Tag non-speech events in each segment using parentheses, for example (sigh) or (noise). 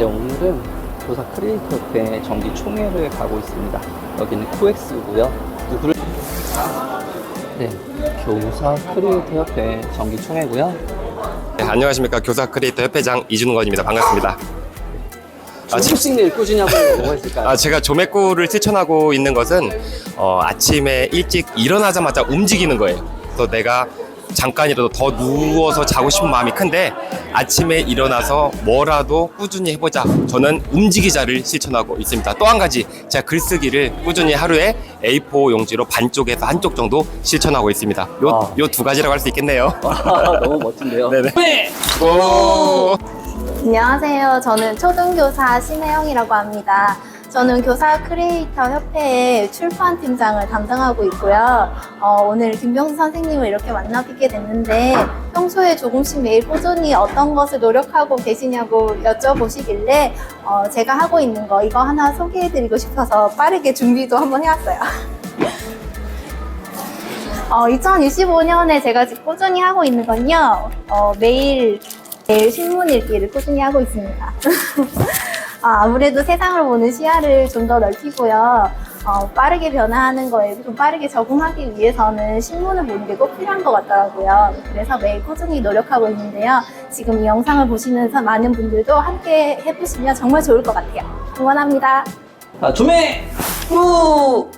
네, 오늘은 교사 크리에이터 협회 정기 총회를 가고 있습니다. 여기는 코엑스고요. 누구를 네, 교사 크리에이터 협회 정기 총회고요. 네, 안녕하십니까 교사 크리에이터 협회장 이준건입니다. 반갑습니다. 아, 지- 조금씩 내일 꾸준히 하고 있는 뭐가 있을까요? 아, 제가 조맥구를 실천하고 있는 것은 어, 아침에 일찍 일어나자마자 움직이는 거예요. 그래서 내가 잠깐이라도 더 누워서 자고 싶은 마음이 큰데 아침에 일어나서 뭐라도 꾸준히 해보자. 저는 움직이자를 실천하고 있습니다. 또 한 가지 제가 글쓰기를 꾸준히 하루에 A4 용지로 반쪽에서 한쪽 정도 실천하고 있습니다. 요 아. 요 두 가지라고 할 수 있겠네요. 아, (laughs) 너무 멋진데요. 네네. 오. 안녕하세요. 저는 초등교사 신혜영이라고 합니다. 저는 교사 크리에이터 협회의 출판 팀장을 담당하고 있고요. 어, 오늘 김병수 선생님을 이렇게 만나 뵙게 됐는데 평소에 조금씩 매일 꾸준히 어떤 것을 노력하고 계시냐고 여쭤보시길래 어, 제가 하고 있는 거 이거 하나 소개해드리고 싶어서 빠르게 준비도 한번 해왔어요. (laughs) 어, 2025년에 제가 꾸준히 하고 있는 건요, 어, 매일, 매일 신문 읽기를 꾸준히 하고 있습니다. (laughs) 아, 아무래도 세상을 보는 시야를 좀 더 넓히고요, 어, 빠르게 변화하는 거에 좀 빠르게 적응하기 위해서는 신문을 보는 게 꼭 필요한 것 같더라고요. 그래서 매일 꾸준히 노력하고 있는데요. 지금 이 영상을 보시는 많은 분들도 함께 해보시면 정말 좋을 것 같아요. 응원합니다. 자, 조매! 후!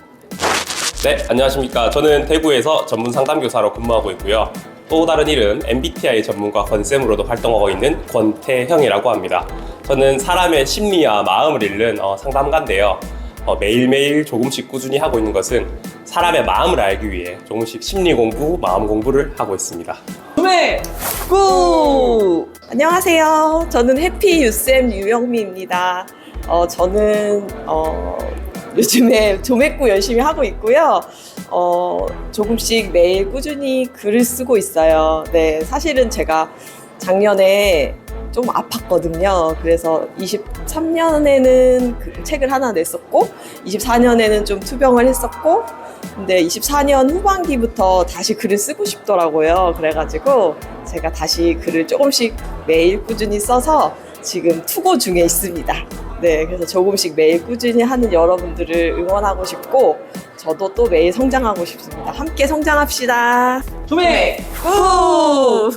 네, 안녕하십니까. 저는 대구에서 전문 상담교사로 근무하고 있고요. 또 다른 이름 MBTI 전문가 권쌤으로도 활동하고 있는 권태형이라고 합니다. 저는 사람의 심리와 마음을 읽는 어, 상담가인데요. 어, 매일매일 조금씩 꾸준히 하고 있는 것은 사람의 마음을 알기 위해 조금씩 심리 공부, 마음 공부를 하고 있습니다. 조매! 후! 안녕하세요. 저는 해피 유쌤 유영미입니다. 어, 저는 어, 요즘에 조맥구 열심히 하고 있고요. 어, 조금씩 매일 꾸준히 글을 쓰고 있어요. 네, 사실은 제가 작년에 좀 아팠거든요. 그래서 23년에는 그 책을 하나 냈었고, 24년에는 좀 투병을 했었고, 근데 24년 후반기부터 다시 글을 쓰고 싶더라고요. 그래가지고 제가 다시 글을 조금씩 매일 꾸준히 써서 지금 투고 중에 있습니다. 네, 그래서 조금씩 매일 꾸준히 하는 여러분들을 응원하고 싶고, 저도 또 매일 성장하고 싶습니다. 함께 성장합시다. 조매! 우!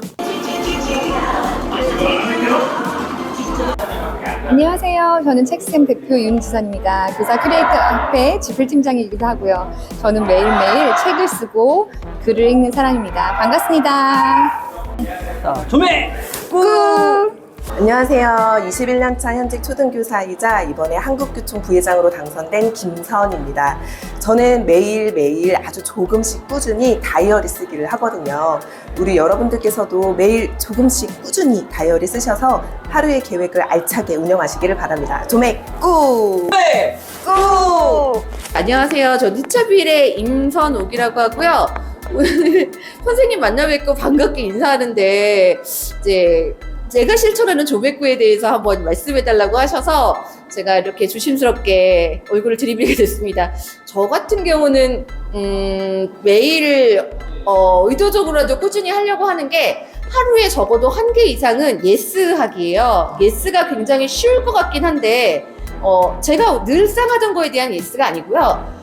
안녕하세요. 저는 책쌤 대표 윤지선입니다. 교사 크리에이터 협회 지필팀장이기도 하고요. 저는 매일매일 책을 쓰고 글을 읽는 사람입니다. 반갑습니다. 자, 조매! 안녕하세요. 21년차 현직 초등교사이자 이번에 한국교총 부회장으로 당선된 김선입니다. 저는 매일매일 아주 조금씩 꾸준히 다이어리 쓰기를 하거든요. 우리 여러분들께서도 매일 조금씩 꾸준히 다이어리 쓰셔서 하루의 계획을 알차게 운영하시기를 바랍니다. 조맥 꾸! 꾸! 안녕하세요. 저 티처빌의 임선옥이라고 하고요. 오늘 선생님 만나 뵙고 반갑게 인사하는데 이제 제가 실천하는 조백구에 대해서 한번 말씀해 달라고 하셔서 제가 이렇게 조심스럽게 얼굴을 들이밀게 (laughs) 됐습니다. 저 같은 경우는 음, 매일 어, 의도적으로라도 꾸준히 하려고 하는 게 하루에 적어도 한 개 이상은 예스 하기예요. 예스가 굉장히 쉬울 것 같긴 한데 어, 제가 늘상 하던 거에 대한 예스가 아니고요.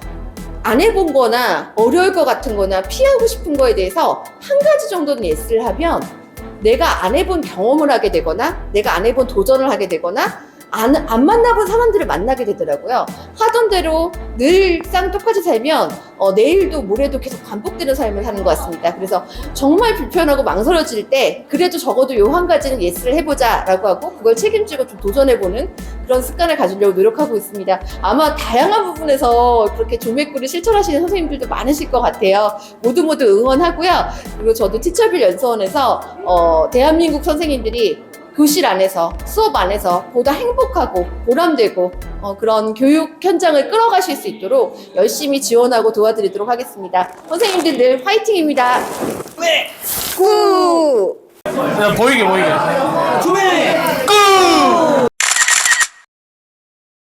안 해본 거나 어려울 것 같은 거나 피하고 싶은 거에 대해서 한 가지 정도는 예스를 하면 내가 안 해본 경험을 하게 되거나 내가 안 해본 도전을 하게 되거나 안, 안 만나본 사람들을 만나게 되더라고요. 하던 대로 늘상 똑같이 살면 어, 내일도 모레도 계속 반복되는 삶을 사는 것 같습니다. 그래서 정말 불편하고 망설여질 때 그래도 적어도 요 한 가지는 예스를 해보자라고 하고 그걸 책임지고 좀 도전해보는 그런 습관을 가지려고 노력하고 있습니다. 아마 다양한 부분에서 그렇게 조맥구를 실천하시는 선생님들도 많으실 것 같아요. 모두 모두 응원하고요. 그리고 저도 티처빌 연수원에서 어, 대한민국 선생님들이 교실 안에서 수업 안에서 보다 행복하고 보람되고 어, 그런 교육 현장을 끌어가실 수 있도록 열심히 지원하고 도와드리도록 하겠습니다. 선생님들 늘 화이팅입니다. 조매!